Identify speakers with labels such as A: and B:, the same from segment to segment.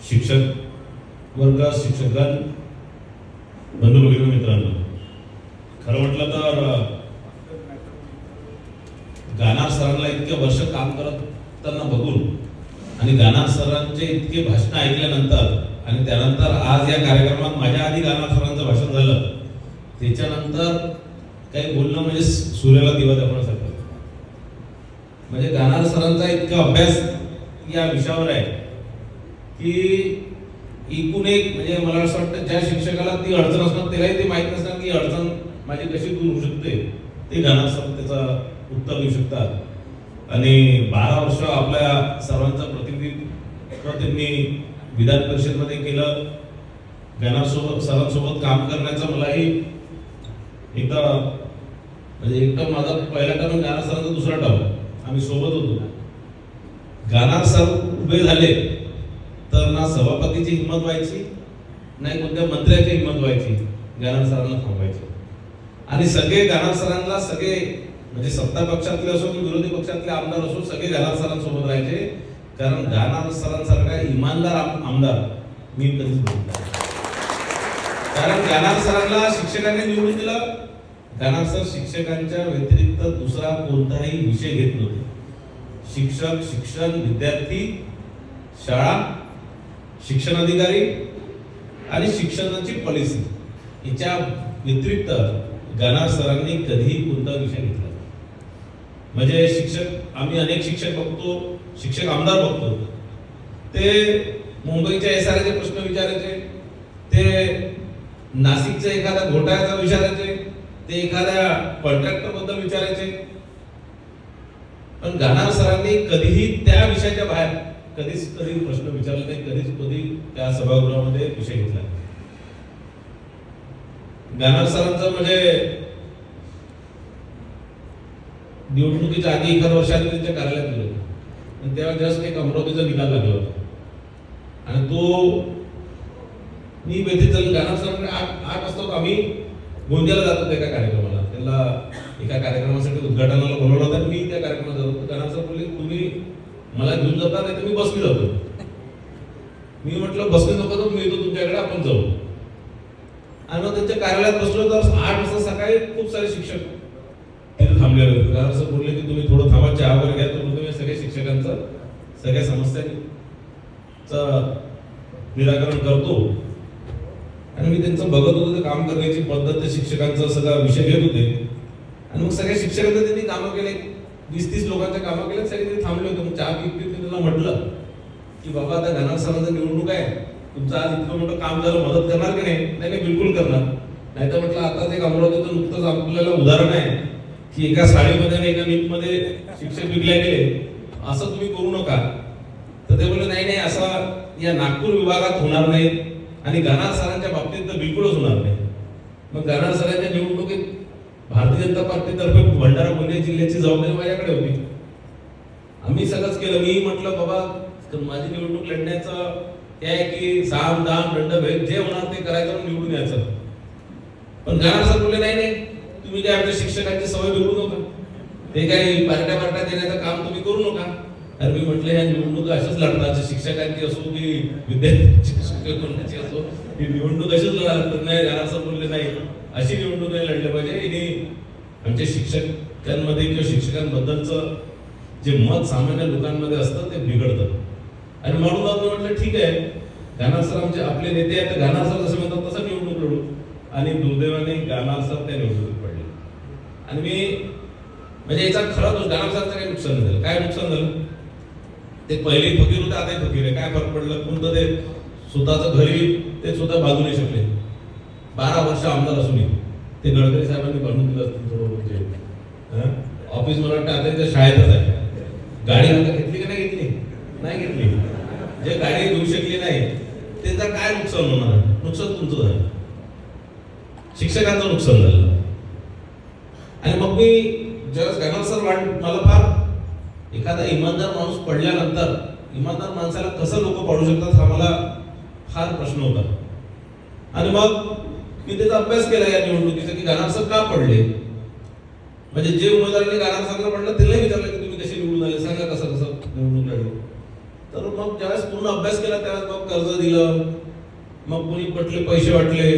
A: शिक्षक वर्ग शिक्षकगण बंधू भगिनी मित्रांनो. खरं म्हटलं तर गाणार सरांना इतके वर्ष काम करत त्यांना बघून आणि गाणार सरांचे इतके भाषण ऐकल्यानंतर आणि त्यानंतर आज या कार्यक्रमात माझ्या आधी गाणार सरांचं भाषण झालं त्याच्यानंतर काही बोलणं म्हणजे सूर्याला दिवा दाखवण्यासारखं. म्हणजे गाणार सरांचा इतका अभ्यास या विषयावर आहे की एकूण एक म्हणजे मला असं वाटतं ज्या शिक्षकाला ती अडचण असणार त्यालाही ते माहीत नसणार की अडचण माझी कशी दूर होऊ शकते. ते गानार त्याचा त्याचं उत्तर देऊ शकतात. आणि बारा वर्ष आपल्या सर्वांचं प्रतिनिधित्व त्यांनी विधान परिषदमध्ये केलं. गानार सरांसोबत काम करण्याचं मलाही एकदा म्हणजे एकदा माझा पहिला टर्म गानार सरांचा दुसरा टर्म आम्ही सोबत होतो. गानार सर उभे झाले. तर ना सभापतीची हिंमत व्हायची नाही कोणत्या मंत्र्याची हिंमत व्हायची गानार सरांना थांबवायची आणि सगळे गानार सरांना सगळे म्हणजे सत्ता पक्षातले असो की विरोधी पक्षातले आमदार असो सगळे गानार सरांसोबत राहायचे. कारण गाणार सरांसारखा इमानदार आम- आमदार मी कधीच बघितला कारण गाणार सरांना शिक्षकांनी निवडून दिलं. गानार सर शिक्षकांच्या व्यतिरिक्त दुसरा कोणताही विषय घेत नव्हते. शिक्षक शिक्षण विद्यार्थी शाळा शिक्षण अधिकारी आणि शिक्षणाची पॉलिसी याच्या व्यतिरिक्त गाणार सरांनी कधीही कोणता विषय घेतला म्हणजे शिक्षक आम्ही अनेक शिक्षक बघतो शिक्षक आमदार बघतो. ते मुंबईच्या एस आर प्रश्न विचारायचे ते नाशिकच्या एखाद्या घोटाळ्याचा विचारायचे ते एखाद्या कॉन्ट्रॅक्टरबद्दल विचारायचे. पण गाणार सरांनी कधीही त्या विषयाच्या बाहेर कधीच कधी प्रश्न विचारले नाही कधीच कधी त्या सभागृहामध्ये विषय घेतला नाही. सरांचं म्हणजे निवडणुकीच्या आधी एखाद वर्षाने त्यांच्या कार्यालयात गेलो आणि तेव्हा जस्ट एक अमरावतीचा निकाल लागला होता. आणि तो मी व्यथित झालो गानार सरांकडे आठ आठ वाजता आम्ही गोंदियाला जात होतो एका कार्यक्रमाला. त्यांना एका कार्यक्रमासाठी उद्घाटनाला बोलवलं होतं आणि मी त्या कार्यक्रमात जात होतो. गानार सर बोलले तुम्ही मला घेऊन जाता नाही तर मी बसली जातो. मी म्हटलं बसली नको तर मी येतो तुमच्याकडे आपण जाऊ. आणि मग त्यांच्या कार्यालयात बसलो तर आठ वाजता सकाळी खूप सारे शिक्षक तिथे थांबलेले होते. असं बोलले की तुम्ही थोडं थांबा चहा वगैरे घ्या. तर तुम्ही सगळ्या शिक्षकांचं सगळ्या समस्यांचं निराकरण करतो. आणि मी त्यांचं बघत होतो ते काम करण्याची पद्धत ते शिक्षकांचा सगळा विषय घेत होते. आणि मग सगळ्या शिक्षकांना त्यांनी कामं केले. वीस तीस लोकांच्या कामं केलं सगळे ते थांबले होते. मग चहा पित मी त्यांना म्हटलं की बाबा आता गाणार सरांचं निवडणूक आहे. तुमचं आज इतकं मोठं काम झालं मदत करणार की नाही? नाही नाही, बिलकुल करणार. नाही तर म्हटलं आता एक अमरावतीचं नुकतंच आपल्याला उदाहरण आहे की एका साडीमध्ये आणि एका नीटमध्ये शिक्षक विकल्या गेले. असं तुम्ही करू नका. तर ते बोलले नाही नाही असा या नागपूर विभागात होणार नाही आणि गानार सरांच्या बाबतीत तर बिलकुलच होणार नाही. मग गानार सरांच्या निवडणुकीत भारतीय जनता पार्टीतर्फे भंडारा गोंदिया जिल्ह्याची जबाबदारी माझ्याकडे होती. आम्ही सगळंच केलं. मी म्हटलं बाबा माझी निवडणूक लढण्याचं ते आहे की साम दाम दंड भेद जे होणार ते करायचं निवडून यायचं. पण गानार सर बोलले नाही नाही तुम्ही काय आमच्या शिक्षकांची सवय बिघडू नका. ते काही पार्ट्या पार्ट्या देण्याचं काम तुम्ही करू नका. अरे मी म्हटलं ह्या निवडणूक अशाच लढणार शिक्षकांची असो की विद्यार्थी शिक्षक कोणाची असो ही निवडणूक अशीच लढतात नाही असं बोलले नाही. अशी निवडणूक नाही लढली पाहिजे. आणि आमच्या शिक्षकांमध्ये किंवा शिक्षकांबद्दलचं जे मत सामान्य लोकांमध्ये असतं ते बिघडतं. आणि म्हणून मग मी म्हटलं ठीक आहे. गानार सर आमचे आपले नेते आहेत तर गानार सर जसं म्हणतात तसं निवडणूक लढू. आणि दुर्दैवाने गानार सर त्या निवडणुकीत पडले. आणि मी म्हणजे याचा खरा दोष गानार सरचं काही नुकसान झालं. काय नुकसान झालं? ते पहिले फकीर होते आताही फकीर आहे. काय फरक पडलं? कोणतं ते स्वतःचं घरी ते सुद्धा बाजू नाही शकले. बारा वर्ष आमदार असून ते गडकरी साहेबांनी बनवून दिलं असतं थोडं म्हणजे, ऑफिस मला वाटतं आता इथे शाळेतच आहे. गाडी आता घेतली का नाही घेतली? नाही घेतली. जे गाडी घेऊ शकली नाही त्याचा काय नुकसान होणार नुकसान तुमचं झालं. शिक्षकांचं नुकसान झालं. आणि मग मी ज्यावेळेस गाणार सर वाट मला फार एखादा इमानदार माणूस पडल्यानंतर इमानदार माणसाला कसं लोक पाडू शकतात हा मला फार प्रश्न होता. आणि मग मी त्याचा अभ्यास केला या निवडणुकीचा की गाणार सर का पडले? म्हणजे जे उमेदवारांनी गाणार पडलं त्यांना विचारलं की तुम्ही कशी निवडून आले? सांगा कसं कसं निवडून लढली तर मग ज्यावेळेस पूर्ण अभ्यास केला त्यावेळेस मग कर्ज दिलं. मग कोणी पटले पैसे वाटले.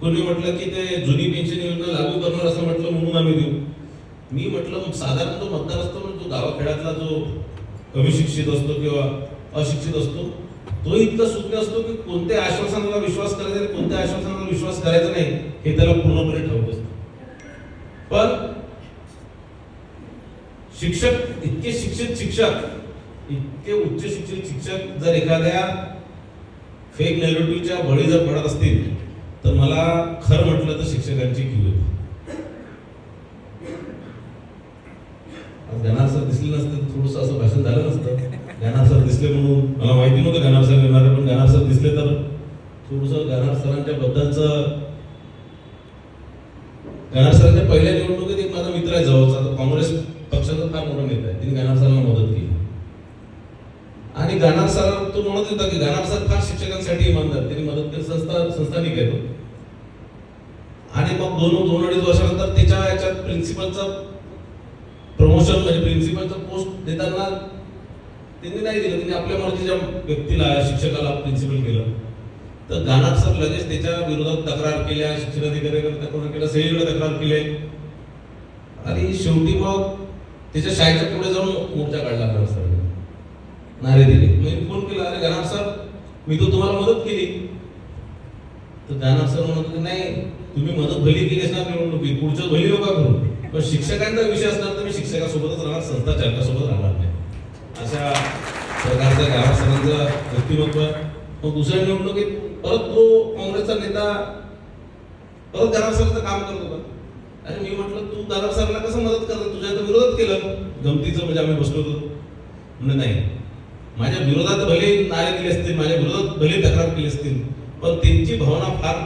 A: कोणी म्हटलं की ते जुनी पेन्शन योजना लागू करणार असं म्हटलं म्हणून आम्ही देऊ. मी म्हटलं साधारण जो मतदार असतो म्हणजे जो गावाखेड्यातला जो कमी शिक्षित असतो किंवा अशिक्षित असतो तो इतका सुज्ञ असतो की कोणत्या आश्वासनाला विश्वास करायचा आणि कोणत्या आश्वासनाला विश्वास करायचा नाही हे त्याला पूर्णपणे ठाऊक असतं. पण शिक्षक इतके शिक्षित शिक्षक इतके उच्च शिक्षित शिक्षक जर एखाद्या फेक नेरेटिव्हच्या बळी जर पडत असतील तर मला खरं म्हटलं तर शिक्षकांची किव आहे. आज गणार सर दिसले नसते तर थोडंसं असं भाषण झालं नसतं गणार सर दिसले म्हणून. मला माहिती नव्हतं गाणार सर येणार पण गणार सर दिसले तर थोडंसं गणार सरांच्या बद्दलचं गणार सरांच्या पहिल्या निवडणुकीत एक माझा मित्र आहे जवळचा काँग्रेस पक्षाचा फार मोठा नेता आहे. तिने गणार सरांना मदत केली. आणि गणार सर तो म्हणत होता की गणार सर फार शिक्षकांसाठी इमानदार त्यांनी मदत केली. संस्था संस्थानिक आहे तो आणि मग दोन दोन अडीच वर्षानंतर त्याच्या याच्यात प्रिन्सिपलचा प्रमोशन म्हणजे प्रिन्सिपलचं पोस्ट देताना त्यांनी नाही दिलं. त्यांनी आपल्या मर्जीच्या व्यक्तीला शिक्षकाला प्रिन्सिपल केलं. तर गानार सर लगेच त्याच्या विरोधात तक्रार केल्या शिक्षण अधिकाऱ्याकडे तक्रार केल्या सगळीकडे तक्रार केली. आणि शेवटी मग त्याच्या शाळेच्या पुढे जाऊन मोर्चा काढला गानार सर नारे दिले. मी फोन केला अरे गानार सर मी तो तुम्हाला मदत केली. तर गानार सर म्हणत होते नाही तुम्ही मदत भली केली असणार निवडणुकीत पुढच्या भली नका करू. पण शिक्षकांचा विषय असणार तर मी शिक्षकासोबतच राहणार संस्था चालकासोबत राहणार नाही. अशा प्रकारचं गानार सरांचं व्यक्तिमत्व. मग दुसऱ्या निवडणुकीत परत तो काँग्रेसचा नेता परत गानार काम करत होता आणि मी म्हटलं तू गानार कसं मदत करतो? तुझ्या तर विरोधात केलं. गमतीचं म्हणजे आम्ही बसलो होतो. म्हणजे नाही. माझ्या विरोधात भले नारे दिले असतील माझ्या विरोधात भले तक्रार केली असतील पण त्यांची भावना फार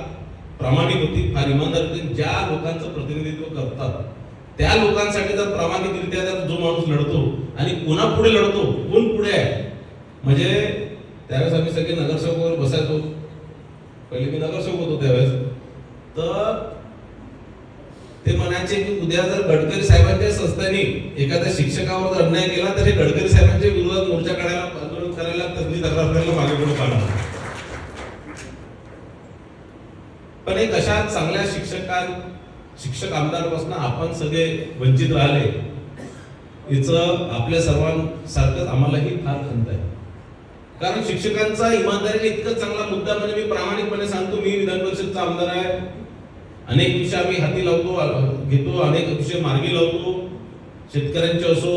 A: प्रामाणिक होती फार इमानदार होती. ज्या लोकांचं प्रतिनिधित्व करतात त्या लोकांसाठी जर प्रामाणिकरित्या जर जो माणूस लढतो आणि कोणा पुढे लढतो कोण पुढे आहे? म्हणजे त्यावेळेस आम्ही सगळे नगरसेवकावर बसायचो. पहिले मी नगरसेवक होतो त्यावेळेस. तर ते म्हणायचे की उद्या जर गडकरी साहेबांच्या संस्थांनी एखाद्या शिक्षकावर जर अन्याय केला तर हे गडकरी साहेबांच्या विरोधात मोर्चा काढायला आंदोलन करायला त्यांनी तक्रार करायला मागे पुढे पाहणार पण एक अशा चांगल्या शिक्षकां शिक्षक आमदारपासून आपण सगळे वंचित राहिले. याचं आपल्या सर्वांसारखंच आम्हालाही फार खंत आहे. कारण शिक्षकांचा इमानदारीने इतका चांगला मुद्दा म्हणजे मी प्रामाणिकपणे सांगतो मी विधान परिषदचा आमदार आहे. अनेक विषय आम्ही हाती लावतो घेतो अनेक विषय मार्गी लावतो. शेतकऱ्यांचे असो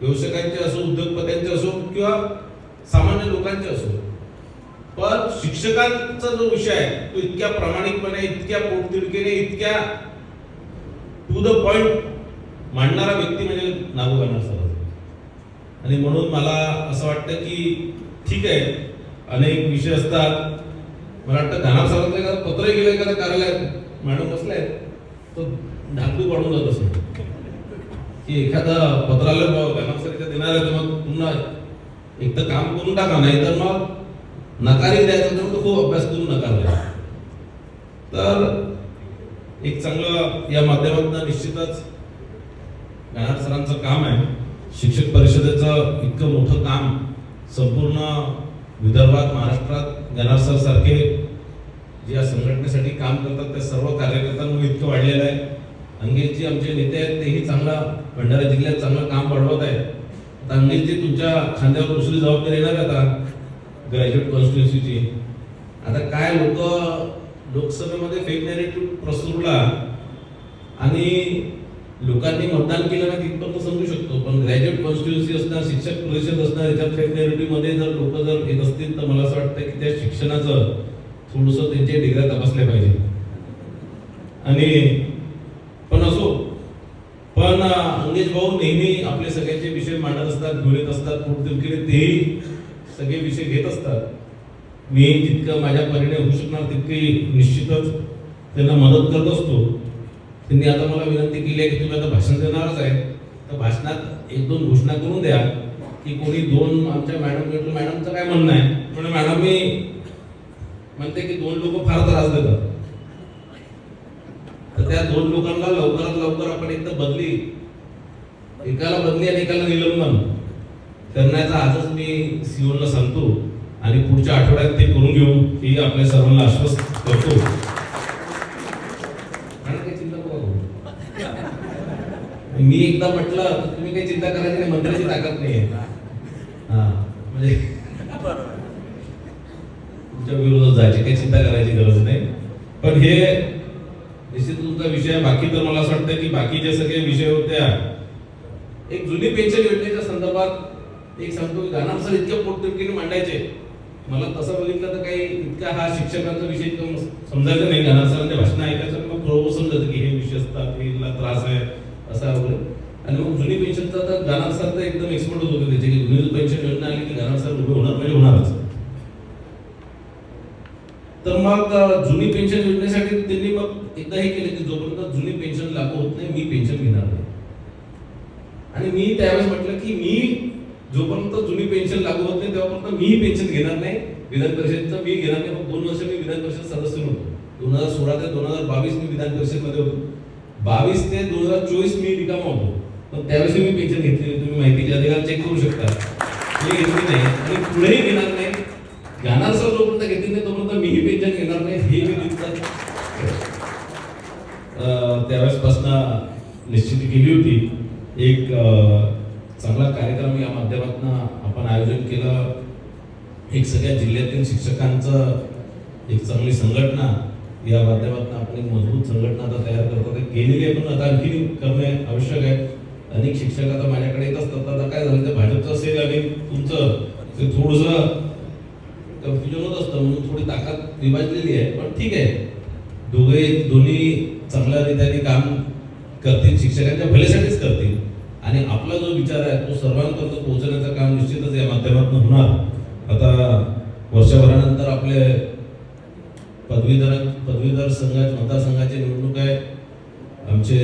A: व्यवसायांचे असो उद्योगपत्यांचे असो किंवा सामान्य लोकांचे असो. पण शिक्षकांचा जो विषय आहे तो इतक्या प्रामाणिकपणे इतक्या पोटतिडकीने इतक्या टू द पॉइंट मांडणारा व्यक्ती म्हणजे नागोबांना सर आणि म्हणून मला असं वाटतं की ठीक आहे. अनेक विषय असतात. मला वाटतं घाना सरांचं एखादं पत्र गेलं एखाद्या कार्यालयात. मॅडम बसले तो ढाकू पाडून जात असे की एखादा पत्रालय गाणार सर देणार आहे तर मग पुन्हा एक तर काम करून टाका नाही तर मग नकारही द्यायचं तर तो खूप अभ्यास करून नकार तर एक चांगलं या माध्यमातून निश्चितच गाणार सरांचं काम आहे. शिक्षक परिषदेचं इतकं मोठं काम संपूर्ण विदर्भात महाराष्ट्रात गणार सारखे जे या संघटनेसाठी काम करतात त्या सर्व कार्यकर्त्यांमुळे इतकं वाढलेलं आहे. अंगेशजी आमचे नेते आहेत तेही चांगला भंडारा जिल्ह्यात चांगलं काम वाढवत आहेत. आता अंगेशजी तुमच्या खांद्यावर दुसरी जबाबदारी येणार आता ग्रॅज्युएट कॉन्स्टिट्युन्सीची आता काय लोक लोकसभेमध्ये फेक नॅरेटिव्ह प्रसरला आणि लोकांनी मतदान केलं नाही तिथपर्यंत समजू शकतो. पण ग्रॅज्युएट कॉन्स्टिट्युन्सी असणार शिक्षक परिषद असणार याच्या फेरिटीमध्ये जर लोक जर येत असतील तर मला असं वाटतं की त्या शिक्षणाचं थोडंसं त्यांच्या डिग्र्या तपासल्या पाहिजे. आणि पण असो पण अंगेश भाऊ नेहमी आपले सगळ्यांचे विषय मांडत असतात बोलत असतात पोटतिडकीने तेही सगळे विषय घेत असतात. मी जितकं माझ्या परीने होऊ शकणार तितकी निश्चितच त्यांना मदत करत असतो. त्यांनी आता मला विनंती केली आहे की तुम्ही आता भाषण देणारच आहे. तर भाषणात एक दोन घोषणा करून द्या की कोणी दोन आमच्या मॅडम भेटलो मॅडमचं काय म्हणणं आहे? म्हणून मॅडम मी म्हणते की दोन लोक फार त्रास देतात. तर त्या दोन लोकांना लवकरात लवकर आपण एकदा बदली एकाला बदली आणि एकाला निलंबन. करण्याचा आजच मी सीओला सांगतो आणि पुढच्या आठवड्यात ते करून घेऊ ही आपल्या सर्वांना आश्वस्त करतो आणि काही चिंता नका करू. मी एकदा म्हटलं तर तुम्ही काही चिंता करायची नाही मंत्र्याची ताकद नाही आहे. हा म्हणजे तुमच्या विरोधात जायची काही चिंता करायची गरज नाही. पण हे निश्चित तुमचा विषय बाकी तर मला असं वाटतं की बाकी जे सगळे विषय होत्या एक जुनी पेन्शन योजनेच्या संदर्भात एक सांगतो की गाणार सर इतक्या पोटतिडकीने मांडायचे. मला तसं बघितलं तर काही इतका हा शिक्षकांचा विषय इतकं समजायचं नाही. गाणार सरांचे म्हणजे भाषण ऐकायचं मग थोडं समजायचं की हे विषय असतात हेला त्रास आहे. असं आवडलं आणि मग जुनी पेन्शनचा तर गाणार सर तर एकदम एक्सपर्टच होते त्याचे की जुनी पेन्शन योजना आली की गाणार सर उभे होणार म्हणजे होणारच. तर मग जुनी पेन्शन योजनेसाठी त्यांनी मग एकदा हे केलं की जोपर्यंत जुनी पेन्शन लागू होत नाही मी पेन्शन घेणार नाही. आणि मी त्यावेळेस म्हटलं की मी जोपर्यंत जुनी पेन्शन लागू होत नाही तेव्हापर्यंत मी पेन्शन घेणार नाही. विधान परिषदेचं मी घेणार नाही. मग दोन वर्ष मी विधान परिषद सदस्य होतो दोन हजार सोळा ते दोन हजार बावीस मी विधान परिषदमध्ये होतो. बावीस ते दोन हजार चोवीस मी रिकामा होतो. पण त्यावेळेस मी पेन्शन घेतली तुम्ही माहितीच्या अधिकार चेक करू शकता. मी घेतली नाही. आणि पुढेही घेणार नाही. गाणार सर जोपर्यंत घेतली नाही तोपर्यंत मीही पेन्शन घेणार नाही. हे मी दिसतात. त्यावेळेसपासून निश्चित केली होती. एक चांगला कार्यक्रम या माध्यमातून आपण आयोजन केलं. एक सगळ्या जिल्ह्यातील शिक्षकांचं एक चांगली संघटना या माध्यमातून आपण एक मजबूत संघटना आता गेलेली आहे पण आता आणखी करणे आवश्यक आहे. अनेक शिक्षक आता माझ्याकडे येत असतात आता काय झालं ते भाजपचं असेल आणि तुमचं ते थोडंसं कन्फ्युजन होत असतं म्हणून थोडी ताकद विभाजलेली आहे. पण ठीक आहे. दोघे दोन्ही चांगल्या रीतीने काम करतील शिक्षकांच्या भल्यासाठीच करतील. आणि आपला जो विचार आहे तो सर्वांपर्यंत पोहोचण्याचं काम निश्चितच या माध्यमातून होणार. आता वर्षभरानंतर आपले पदवीधर पदवीधर संघात मतदारसंघाची निवडणूक आहे. आमचे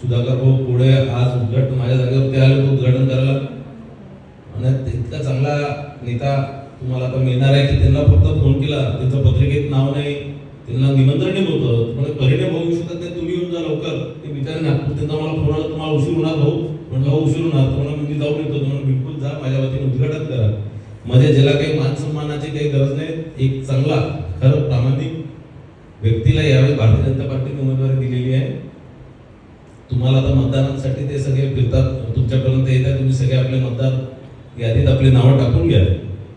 A: सुधाकर भाऊ पुढे आज उद्घाटन माझ्या जागेवरती आले होते उद्घाटन करायला. आणि तितका चांगला नेता तुम्हाला आता मिळणार आहे की त्यांना फक्त फोन केला त्यांचं पत्रिकेत नाव नाही त्यांना निमंत्रण होतं म्हणजे परिणाम होऊ शकत नाही तुम्ही येऊन जा लवकर. ते बिचारे नागपूर त्यांचा मला फोन आला तुम्हाला उशीर होणार भाऊ. म्हणजे भाऊ हो, उशीर होणार. तुम्हाला मी जाऊन येतो तुम्हाला बिलकुल जा माझ्या वतीने उद्घाटन करा. म्हणजे ज्याला काही मान सन्मानाची काही गरज नाही एक चांगला खरं प्रामाणिक भारतीय जनता पार्टीने उमेदवारी दिलेली आहे. तुम्हाला आता मतदानासाठी ते सगळे फिरतात. तुमच्यापर्यंत येतात. तुम्ही सगळे आपले मतदार यादीत आपली नावं टाकून घ्या.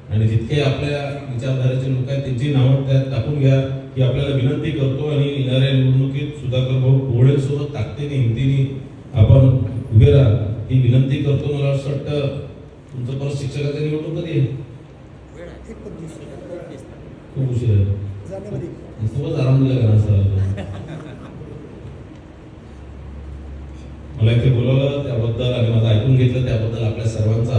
A: आणि जितके आपल्या विचारधारेचे लोक आहेत त्यांची नावं त्यात टाकून घ्या. की आपल्याला विनंती करतो आणि येणाऱ्या निवडणुकीत सुधाकर भाऊ कोहळे सोबत ताकदीने हिमतीने आपण उभे राहा. ही विनंती करतो मला असं वाटतं. तुमचं परत शिक्षकाचं निवडणूक कधी आहे? खूप उशीर आहे. खूपच आराम दिला का सर मला इथे बोलवलं त्याबद्दल आणि माझं ऐकून घेतलं त्याबद्दल आपल्या सर्वांचा